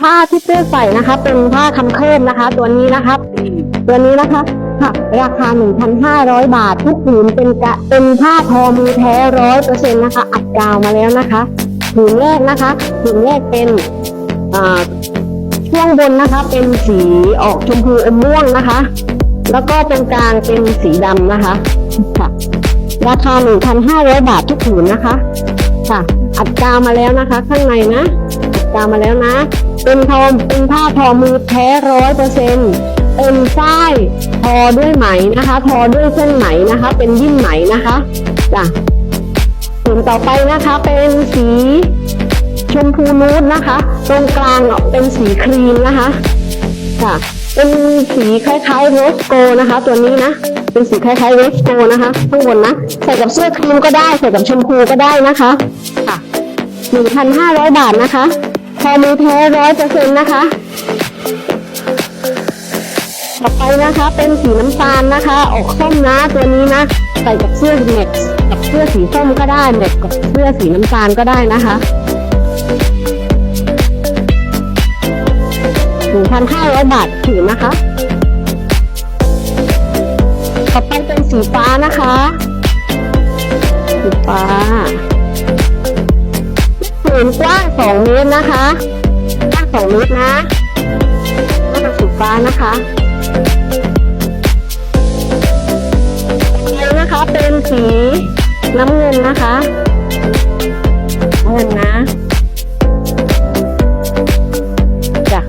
ผ้าที่เตื้อใส่นะคะ เป็นผ้าคำเคิมนะคะ ตัวนี้นะครับ ตัวนี้นะคะค่ะราคา 1,500 บาท ทุกผืนเป็นกะเป็นผ้าทอมือแท้ร้อยเปอร์เซ็นต์นะคะ อัดกาวมาแล้วนะคะผืนแรกนะคะผืนแรกเป็นอ่าช่วงบนนะคะ เป็นสีออกชมพูอมม่วงนะคะ แล้วก็ตรงกลางเป็นสีดำนะคะค่ะราคา 1,500 บาททุกผืนนะคะ ค่ะ อัดกาวมาแล้วนะคะ ข้างในนะ กาวมาแล้วนะ เป็นทอมเป็นผ้าทอมือแท้ร้อยเปอร์เซ็นต์เป็นฝ้ายทอด้วยไหมนะคะ ทอด้วยเส้นไหมนะคะ เป็นยิ่นไหมนะคะจ้ะผืนต่อไปนะคะเป็นสีชมพูนูดนะคะ ตรงกลางเป็นสีครีมนะคะค่ะเป็นสีคล้ายๆโรสโกนะคะ ตัวนี้นะเป็นสีคล้ายๆโรสโกนะคะข้างบนนะใส่กับเสื้อครีมก็ได้ใส่กับชมพูก็ได้นะคะค่ะ1,500 บาทนะคะ พอมือแท้ร้อยเปอร์เซ็นต์นะคะ ต่อไปนะคะเป็นสีน้ำตาลนะคะ ออกส้มนะตัวนี้นะ ใส่กับเสื้อเน็ตกับเสื้อสีส้มก็ได้เน็ตกับเสื้อสีน้ำตาลก็ได้นะคะ1,500บาทถือนะคะ ต่อไปเป็นสีฟ้านะคะ สีฟ้า ผืนกว้าง 2 เมตรนะคะกว้าง2เมตรนะก็เป็นสีฟ้านะคะต่อไปนะคะเป็นสีน้ำเงินนะคะน้ำเงินนะจ้ะ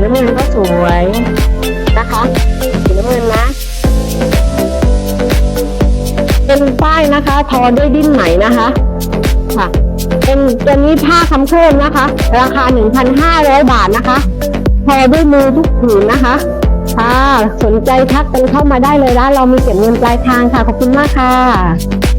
น้ำเงินก็สวยนะคะสีน้ำเงินนะเป็นป้ายนะคะ ทอด้วยดิ้นไหมนะคะค่ะ เป็นตัวนี้ผ้าคำเคิมนะคะ ราคา 1,500 บาทนะคะพอด้วยมือทุกผืนนะคะ ค่ะ สนใจทักกันเข้ามาได้เลยนะเรามีเก็บเงินปลายทางค่ะ ขอบคุณมากค่ะ